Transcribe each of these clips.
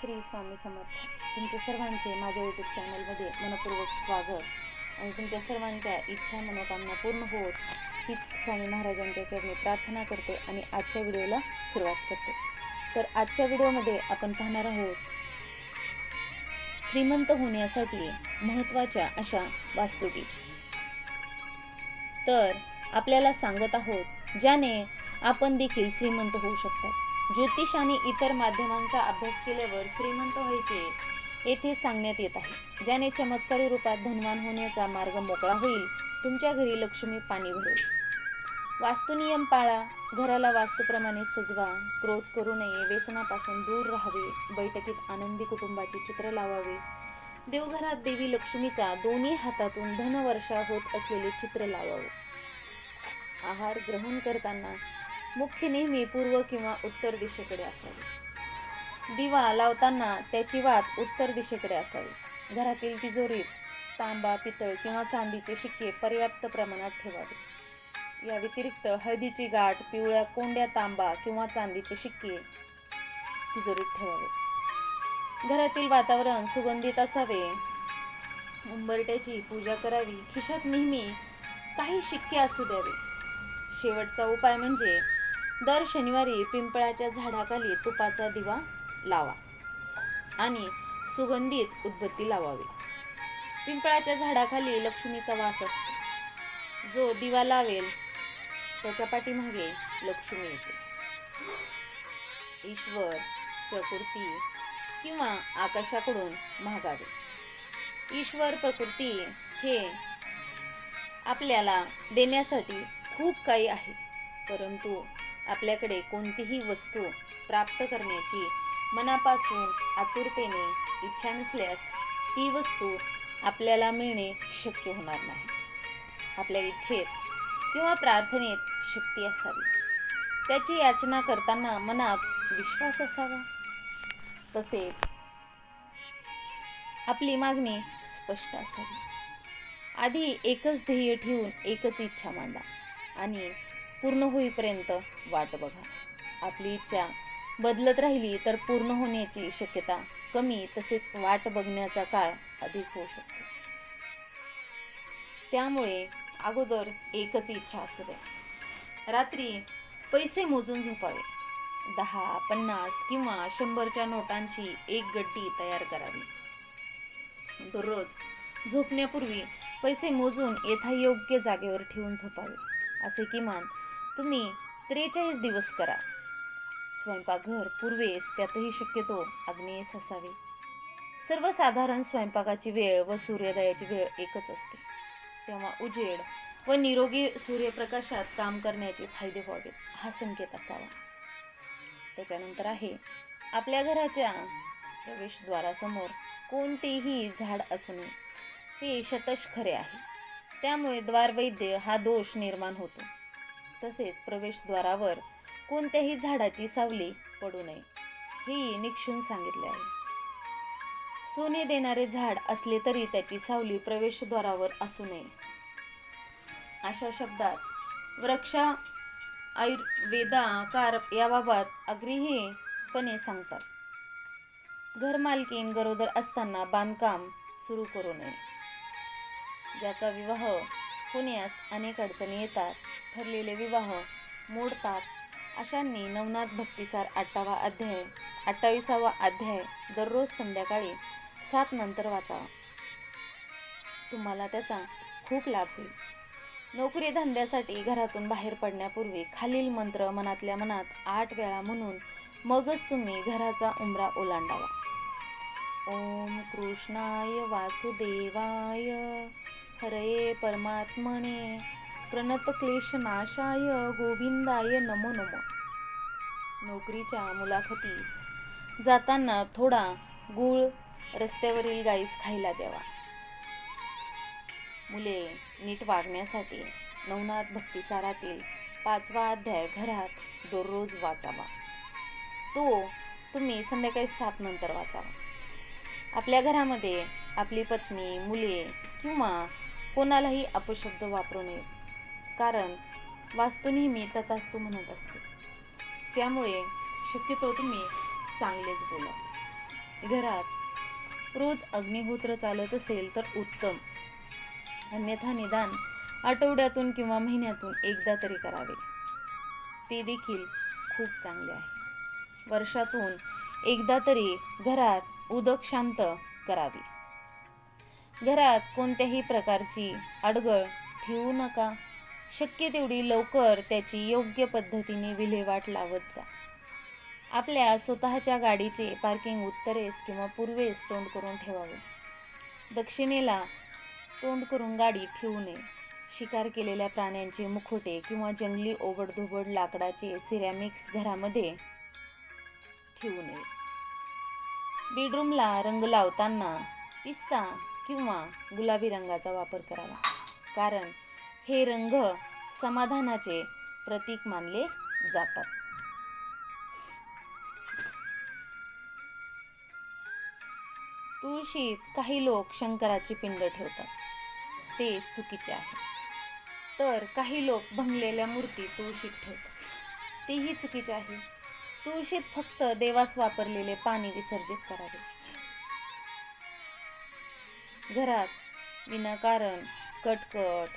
श्री स्वामी समर्थ. तुमच्या सर्वांचे माझ्या यूट्यूब चॅनलमध्ये मनपूर्वक स्वागत. आणि तुमच्या सर्वांच्या इच्छा मनोकामना पूर्ण होत हीच स्वामी महाराजांच्या चरणी प्रार्थना करते आणि आजच्या व्हिडिओला सुरुवात करते. तर आजच्या व्हिडिओमध्ये आपण पाहणार आहोत श्रीमंत होण्यासाठी महत्त्वाच्या अशा वास्तू टिप्स. तर आपल्याला सांगत आहोत ज्याने आपण देखील श्रीमंत होऊ शकतात. ज्योतिष आणि इतर माध्यमांचा अभ्यास केल्यावर श्रीमंत व्हायचे येथे सांगण्यात येत आहे. ज्याने चमत्कारी रूपात धनवान होण्याचा मार्ग मोकळा होईल तुमच्या घरी लक्ष्मी पाणी भरेल. वास्तुनियम पाळा. घराला वास्तूप्रमाणे सजवा. क्रोध करू नये. व्यसनापासून दूर राहावे. बैठकीत आनंदी कुटुंबाचे चित्र लावावे. देवघरात देवी लक्ष्मीचा दोन्ही हातातून धनवर्षा होत असलेले चित्र लावावे. आहार ग्रहण करताना मुख्य नेहमी पूर्व किंवा उत्तर दिशेकडे असावी. दिवा लावताना त्याची वात उत्तर दिशेकडे असावी. घरातील तिजोरीत तांबा पितळ किंवा चांदीचे शिक्के पर्याप्त प्रमाणात ठेवावे. या व्यतिरिक्त हळदीची गाठ पिवळ्या कोंड्या तांबा किंवा चांदीचे शिक्के तिजोरीत ठेवावे. घरातील वातावरण सुगंधित असावे. उंबरट्याची पूजा करावी. खिशात नेहमी काही शिक्के असू द्यावे. शेवटचा उपाय म्हणजे दर शनिवारी पिंपळाच्या झाडाखाली तुपाचा दिवा लावा आणि सुगंधित उदबत्ती लावावी. पिंपळाच्या झाडाखाली लक्ष्मीचा वास असतो. जो दिवा लावेल त्याच्या पाठीमागे लक्ष्मी येते. ईश्वर प्रकृती किंवा आकाशाकडून मागावे. ईश्वर प्रकृती हे आपल्याला देण्यासाठी खूप काही आहे परंतु आपल्याकडे कोणतीही वस्तू प्राप्त करण्याची मनापासून आतुरतेने इच्छा नसल्यास ती वस्तू आपल्याला मिळणे शक्य होणार नाही. आपल्या इच्छेत किंवा प्रार्थनेत शक्ती असावी. त्याची याचना करताना मनात विश्वास असावा. तसेच आपली मागणी स्पष्ट असावी. आधी एकच ध्येय ठेवून एकच इच्छा मांडा आणि पूर्ण होईपर्यंत वाट बघा. आपली इच्छा बदलत राहिली तर पूर्ण होण्याची शक्यता कमी तसेच वाट बघण्याचा काळ अधिक होऊ शकतो. त्यामुळे अगोदर एकच इच्छा असू द्या. रात्री पैसे मोजून झोपावे. दहा पन्नास किंवा शंभरच्या नोटांची एक गड्डी तयार करावी. दररोज झोपण्यापूर्वी पैसे मोजून यथायोग्य जागेवर ठेवून झोपावे. असे किमान तुम्ही त्रेचाळीस दिवस करा. स्वयंपाकघर पूर्वेस त्यातही शक्यतो आग्नेयस असावे सर्वसाधारण स्वयंपाकाची वेळ व सूर्योदयाची वेळ एकच असते. तेव्हा उजेड व निरोगी सूर्यप्रकाशात काम करण्याचे फायदे व्हावेत हा संकेत असावा. त्याच्यानंतर आहे आपल्या घराच्या प्रवेशद्वारासमोर कोणतेही झाड असू नये हे शतश खरे आहे. त्यामुळे द्वारवैद्य हा दोष निर्माण होतो. तसेच प्रवेशद्वारावर कोणत्याही झाडाची सावली पडू नये हेही निक्षून सांगितले आहे. सोने देणारे झाड असले तरी त्याची सावली प्रवेशद्वारावर असू नये. अशा शब्दात वृक्षा आयुर्वेदाकार याबाबत अग्रीहीपणे सांगतात. घरमालकीन गरोदर असताना बांधकाम सुरू करू नये. ज्याचा विवाह होण्यास अनेक अडचणी येतात. ठरलेले विवाह मोडतात. अशांनी नवनाथ भक्तिसार आठावा अध्याय अठ्ठावीसावा अध्याय दररोज संध्याकाळी सात नंतर वाचावा तुम्हाला त्याचा खूप लाभ होईल. नोकरी धंद्यासाठी घरातून बाहेर पडण्यापूर्वी खालील मंत्र मनातल्या मनात आठ वेळा म्हणून मगच तुम्ही घराचा उमरा ओलांडावा. ओम कृष्णाय वासुदेवाय. हरये परमात्मने. प्रणत क्लेशनाशाय गोविंदाय नमो नमो. नोकरीच्या मुलाखतीस. जाताना थोडा गूळ रस्त्यावरील गाईस खायला द्यावा. मुले नीट वागण्यासाठी नवनाथ भक्तिसारातील पाचवा अध्याय घरात दररोज वाचावा. तो तुम्ही संध्याकाळी सात नंतर वाचावा. आपल्या घरामध्ये आपली पत्नी मुले किंवा कोणालाही अपशब्द वापरू नये. कारण वास्तू नेहमी तथास्तू म्हणत असते. त्यामुळे शक्यतो तुम्ही चांगलेच बोला. घरात रोज अग्निहोत्र चालत असेल तर उत्तम. अन्यथा निदान आठवड्यातून किंवा महिन्यातून एकदा तरी करावे. ते देखील खूप चांगले आहे. वर्षातून एकदा तरी घरात उदक शांत करावी. घरात कोणत्याही प्रकारची अडगळ ठेवू नका. शक्य तेवढी लवकर त्याची योग्य पद्धतीने विल्हेवाट लावत जा. आपल्या स्वतःच्या गाडीचे पार्किंग उत्तरेस किंवा पूर्वेस तोंड करून ठेवावे. दक्षिणेला तोंड करून गाडी ठेवू नये. शिकार केलेल्या प्राण्यांचे मुखोटे किंवा जंगली ओबडधोबड लाकडाचे सिरॅमिक्स घरामध्ये ठेवू नये. बेडरूमला रंग लावताना पिस्ता किंवा गुलाबी रंगाचा वापर करावा. कारण हे रंग समाधानाचे प्रतीक मानले जातात. तुळशीत काही लोक शंकराची पिंड ठेवतात. ते चुकीचे आहे. तर काही लोक भंगलेल्या मूर्ती तुळशीत ठेवतात. तेही चुकीचे आहे. तुळशीत फक्त देवास वापरलेले पाणी विसर्जित करावे. घरात विनाकारण कटकट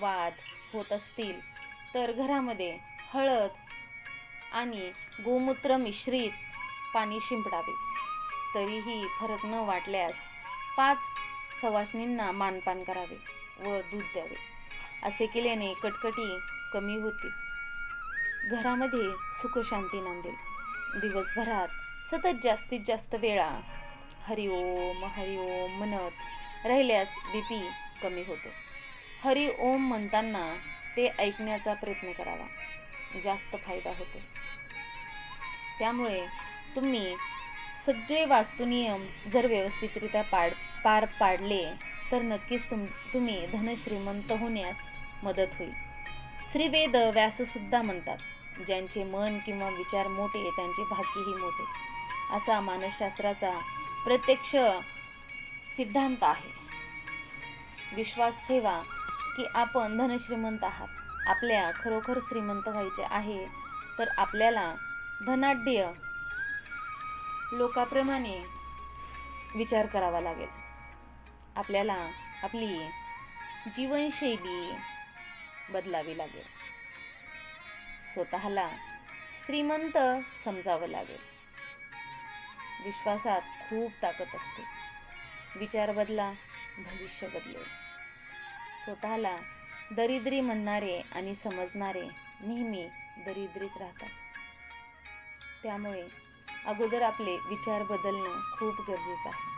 वाद होत असतील तर घरामध्ये हळद आणि गोमूत्र मिश्रित पाणी शिंपडावे. तरीही फरक न वाटल्यास पाच सवाशणींना मानपान करावे व दूध द्यावे. असे केल्याने कटकटी कमी होते. घरामध्ये सुखशांती नांदेल. दिवसभरात सतत जास्तीत जास्त वेळा हरिओम हरिओम म्हणत राहिल्यास बी पी कमी होतो. हरि ओम म्हणताना ते ऐकण्याचा प्रयत्न करावा. जास्त फायदा होतो. त्यामुळे तुम्ही सगळे वास्तुनियम जर व्यवस्थितरित्या पाड पार पाडले तर नक्कीच तुम तुम्ही धनश्रीमंत होण्यास मदत होईल. श्रीवेद व्याससुद्धा म्हणतात ज्यांचे मन किंवा विचार मोठे त्यांचे भाग्यही मोठे. असा मानसशास्त्राचा प्रत्यक्ष सिद्धांत आहे. विश्वास ठेवा की आपण धनश्रीमंत आहात. आपल्या खरोखर श्रीमंत व्हायचे आहे तर आपल्याला धनाढ्य लोकाप्रमाणे विचार करावा लागेल. आपल्याला आपली जीवनशैली बदलावी लागेल. स्वतःला श्रीमंत समजावं लागेल. विश्वासात खूप ताकद असते. विचार बदला भविष्य बदलेल. स्वतःला दरिद्री म्हणणारे आणि समजणारे नेहमी दरिद्रीच राहतात. त्यामुळे अगोदर आपले विचार बदलणं खूप गरजेचं आहे.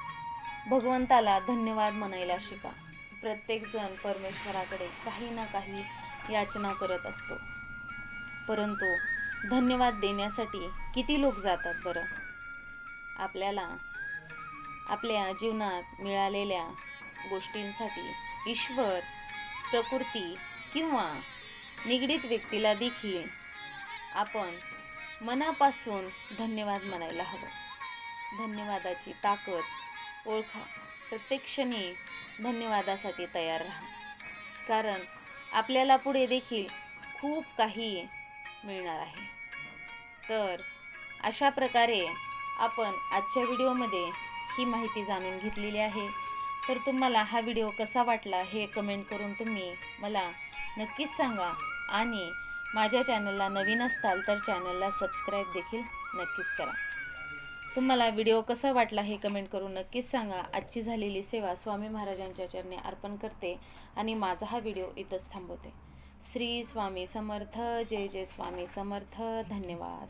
भगवंताला धन्यवाद म्हणायला शिका. प्रत्येकजण परमेश्वराकडे काही ना काही याचना करत असतो. परंतु धन्यवाद देण्यासाठी किती लोक जातात बरं? आपल्याला आपल्या जीवनात मिळालेल्या गोष्टींसाठी ईश्वर प्रकृती किंवा निगडीत व्यक्तीला देखील आपण मनापासून धन्यवाद म्हणायला हवं. धन्यवादाची ताकद ओळखा. प्रत्येक क्षणी धन्यवादासाठी तयार राहा. कारण आपल्याला पुढे देखील खूप काही मिळणार आहे. तर अशा प्रकारे आपण आजच्या व्हिडिओमध्ये ही माहिती जाणून घेतलेली आहे. तर तुम्हाला हा व्हिडिओ कसा वाटला हे कमेंट करून तुम्ही मला नक्कीच सांगा. आणि माझ्या चॅनलला नवीन असताल तर चॅनलला सबस्क्राईब देखील नक्कीच करा. तुम्हाला व्हिडिओ कसा वाटला हे कमेंट करून नक्कीच सांगा. आजची झालेली सेवा स्वामी महाराजांच्या चरणी अर्पण करते आणि माझा हा व्हिडिओ इथंच थांबवते. श्री स्वामी समर्थ जय जय स्वामी समर्थ. धन्यवाद.